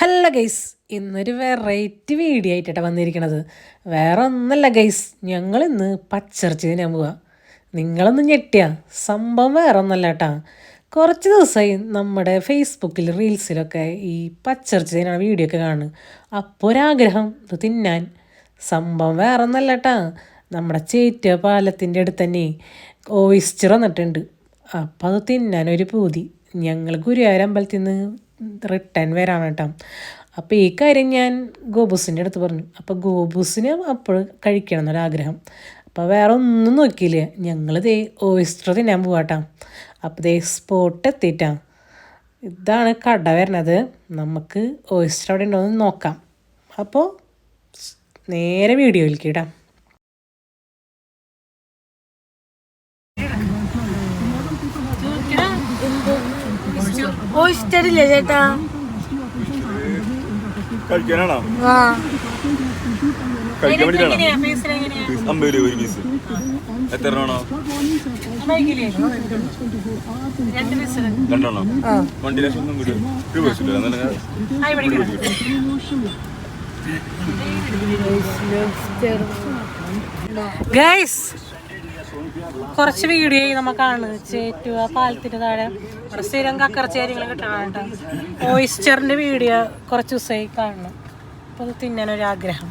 Hello guys ഇന്നൊരു variety video ആയിട്ടാണ് വന്നിരിക്കണത്. വേറെ ഒന്നല്ല ഗൈസ് ഞങ്ങൾ ഇന്ന് പച്ചിറച്ചി തിന്നാൻ പോവാ. നിങ്ങളൊന്നും ഞെട്ടിയ. സംഭവം വേറെ ഒന്നല്ല കേട്ടാ. കുറച്ച് ദിവസമായി നമ്മുടെ ഫേസ്ബുക്കിൽ റീൽസിലൊക്കെ ഈ പച്ചിറച്ചി തിന്നണ വീഡിയോ ഒക്കെ കാണുന്നു അപ്പോൾ ഒരാഗ്രഹം ഇത് തിന്നാൻ. സംഭവം വേറെ ഒന്നല്ല കേട്ടാ. നമ്മുടെ ചേറ്റ പാലത്തിന്റെ അടുത്ത് തന്നെ ഓയിസ്റ്റർ വന്നിട്ടുണ്ട്. അപ്പം അത് തിന്നാനൊരു പൂതി. ഞങ്ങൾ ഗുരുവായൂർ അമ്പലത്തിൽ നിന്ന് റിട്ടേൺ വരാണ് കേട്ടോ അപ്പോൾ ഈ കാര്യം ഞാൻ ഗോബൂസിന്റെ അടുത്ത് പറഞ്ഞു. അപ്പോൾ ഗോബൂസിന് അപ്പോൾ കഴിക്കണം എന്നൊരാഗ്രഹം അപ്പോൾ വേറെ ഒന്നും നോക്കിയില്ല? ഞങ്ങൾ ദേ ഓയിസ്റ്റർ തിന്നാൻ പോവാട്ടാ. അപ്പോൾ ദേ സ്പോട്ട് എത്തിയിട്ടാ. ഇതാണ് കട വരണത് നമുക്ക് ഓയിസ്റ്റർ അവിടെ ഉണ്ടോ എന്ന് നോക്കാം. അപ്പോൾ നേരെ വീഡിയോയിലേക്ക് ഇടാം. ഓയിസ്റ്റർ ഇല്ലേ ചേട്ടാ. കഴിക്കാനാണോ? ആ. കഴിക്കാൻ വേണ്ടിട്ടാണോ പീസ് അമ്പത് രൂപ ഒരു പീസ്. എത്ര എണ്ണമാണോ രണ്ടെണ്ണോ. വണ്ടി ലക്ഷം ഒന്നും കൂടി രൂപ എന്നാലും ഗൈസ് കുറച്ച് വീഡിയോ നമുക്കാണ് ചേറ്റുക പാലത്തിന് താഴെ. സ്ഥിരം കക്കറച്ചേരികൾ കിട്ടണം കേട്ടോ ഓയിസ്റ്ററിന്റെ വീഡിയോ കുറച്ച് ദിവസമായി കാണണം. അപ്പോൾ അത് തിന്നാനൊരാഗ്രഹം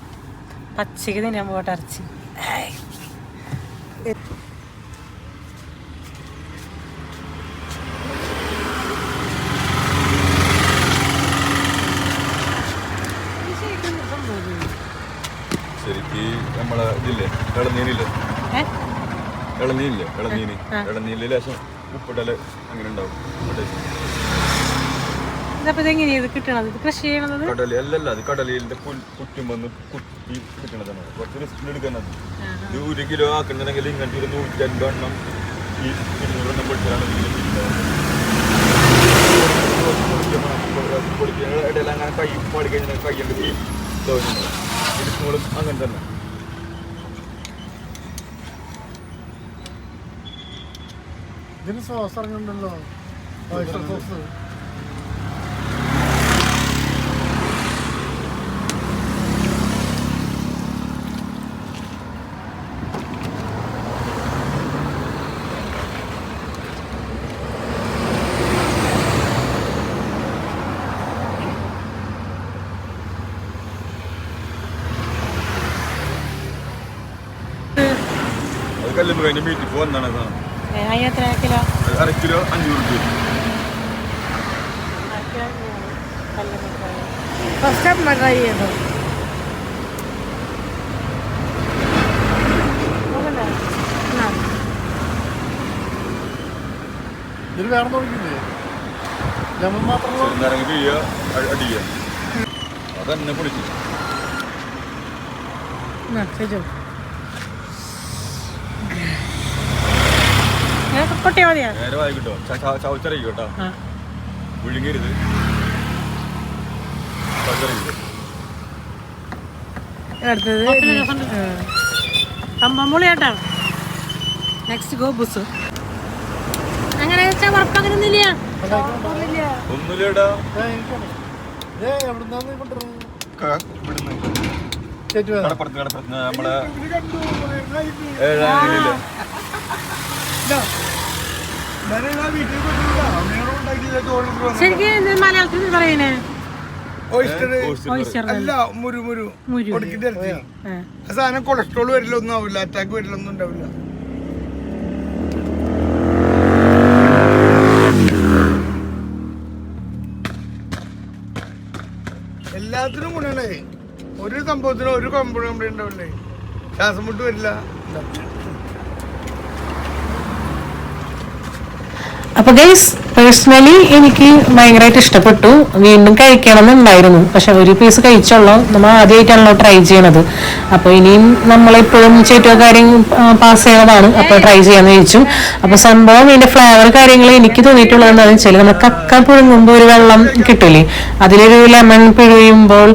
പച്ചയ്ക്ക് തിന്നാൻ പോട്ടെ ഇറച്ചി. ശരിക്ക് നമ്മളെ ഇതില്ലേ ഇളനീനില്ലേ ഏ? ഇളനീനില്ലേ ഇളനീന് ഇളനീനിൽ ലേശം ഉപ്പിട്ടൽ അങ്ങനെ ഉണ്ടാവും ഇത് കിട്ടണത് കൃഷി ചെയ്യണത് കടലി അല്ലല്ല അത് കടലിന്റെ കുറ്റും വന്ന് കുത്തി കിട്ടണതാണ് കുറച്ച് റിസ്ക് എടുക്കുന്നത് ഇത് ഒരു കിലോ ആക്കുന്നുണ്ടെങ്കിൽ ഇങ്ങനത്തെ ഒരു നൂറ്റി ഈ ഇരുന്നൂറ് എണ്ണം പൊടിച്ചാലാണ് ഇതിൽ ഇടയിൽ അങ്ങനെ കൈ പാടി കഴിഞ്ഞാൽ കൈ അങ്ങനെ തന്നെ ഇതിന് സോസ് ഇറങ്ങുന്നുണ്ടല്ലോ. ഓയിസ്റ്റർ സോസ് അത് കല്ലുമ്പോ അതിന്റെ മീറ്റിൽ പോകുന്നതാണ് സാധനം എത്ര കിലോ? അര കിലോ അഞ്ഞൂറ് രൂപ. ഫസ്റ്റ് അമ്മ ട്രൈ ചെയ്തു ഇതിൽ വേറെ നോക്കിയില്ലേ ലെമൺ മാത്രമല്ല ചെറുനാരങ്ങ പിഴിയ അടിക്കുക അതന്നെ പൊളിച്ചു. പൊട്ടിയാ മതിയാ? നേരെ വായി കിട്ടോ ചവച്ചറിയിക്കോ കേട്ടോ. ആ. വിഴുങ്ങരുത്. അടുത്തത് സംഭവം പൊളിയാട്ടാ. നെക്സ്റ്റ് അങ്ങനെ ചവർപ്പ് അങ്ങനെ ഒന്നുമില്ല ഒന്നുമില്ലടാ. ഏ എവിടുന്നാന്ന് കൊണ്ടുവരുന്നത്? ഇവിടുന്ന്. കടപ്പുറത്ത് കടപ്പുറത്ത് നമ്മളെ ഏഴാനില്ലേ ശരിക്കും മലയാളത്തിൽ ഓയിസ്റ്റർ അല്ല മുരു മുരു. സാധനം കൊളസ്ട്രോൾ വരില്ല ഒന്നും ആവില്ല അറ്റാക്ക് വരില്ല ഒന്നും ഉണ്ടാവില്ല എല്ലാത്തിനും ഗുണങ്ങളേ ഒരു സംഭവത്തിനും ഒരു കമ്പനി കമ്പനി ഉണ്ടാവില്ലേ? ശ്വാസം മുട്ട് വരില്ല. അപ്പൊ ഗൈസ് പേഴ്സണലി എനിക്ക് ഭയങ്കരമായിട്ട് ഇഷ്ടപ്പെട്ടു. വീണ്ടും കഴിക്കണം എന്നുണ്ടായിരുന്നു പക്ഷെ ഒരു പീസ് കഴിച്ചുള്ളൂ. നമ്മൾ ആദ്യമായിട്ടാണല്ലോ ട്രൈ ചെയ്യണത്. അപ്പൊ ഇനിയും നമ്മളെപ്പോഴും ചേറ്റോ കാര്യം പാസ് ചെയ്യണതാണ്. അപ്പൊ ട്രൈ ചെയ്യാന്ന് ചോദിച്ചു അപ്പൊ സംഭവം ഇതിന്റെ ഫ്ലേവർ കാര്യങ്ങൾ എനിക്ക് തോന്നിയിട്ടുള്ളത് എന്താണെന്ന് വെച്ചാൽ നമ്മൾ കക്ക പുഴുങ്ങുമ്പോൾ ഒരു വെള്ളം കിട്ടില്ലേ അതിലൊരു ലെമൺ പിഴിയുമ്പോൾ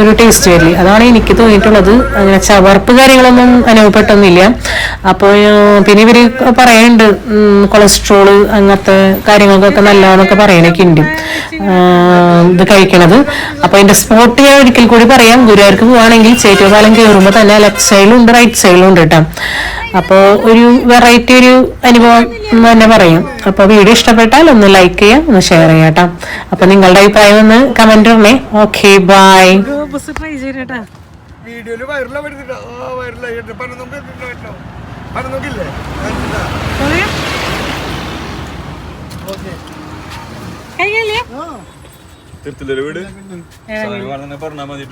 ഒരു ടേസ്റ്റ് വരില്ലേ? അതാണ് എനിക്ക് തോന്നിയിട്ടുള്ളത്. അങ്ങനെ ചവർപ്പ് കാര്യങ്ങളൊന്നും അനുഭവപ്പെട്ടൊന്നുമില്ല. അപ്പോൾ പിന്നെ ഇവർ പറയുന്നുണ്ട് കൊളസ്ട്രോൾ അങ്ങനത്തെ കാര്യങ്ങൾ കാര്യങ്ങൾക്കൊക്കെ നല്ലതെന്നൊക്കെ പറയണൊക്കെ ഉണ്ട് ഇത് കഴിക്കണത്. അപ്പൊ അതിന്റെ സ്പോട്ട് ഞാൻ ഒരിക്കൽ കൂടി പറയാം. ഗുരുവായൂർക്ക് പോവാണെങ്കിൽ ചേറ്റുപാലം കയറുമ്പോൾ തന്നെ ലെഫ്റ്റ് സൈഡിലും ഉണ്ട് റൈറ്റ് സൈഡിലും ഉണ്ട് കേട്ടോ. അപ്പോൾ ഒരു വെറൈറ്റി ഒരു അനുഭവം തന്നെ പറയും. അപ്പോൾ വീഡിയോ ഇഷ്ടപ്പെട്ടാൽ ഒന്ന് ലൈക്ക് ചെയ്യാം ഒന്ന് ഷെയർ ചെയ്യാം കേട്ടോ. അപ്പോൾ നിങ്ങളുടെ അഭിപ്രായം ഒന്ന് കമന്റ് ഇടണേ. Okay bye. ട്രൈ ചെയ്തേട്ടാ വീഡിയോയിൽ കഴിഞ്ഞല്ലേ തിരുത്തലൊരു വീട് പറഞ്ഞാൽ മതി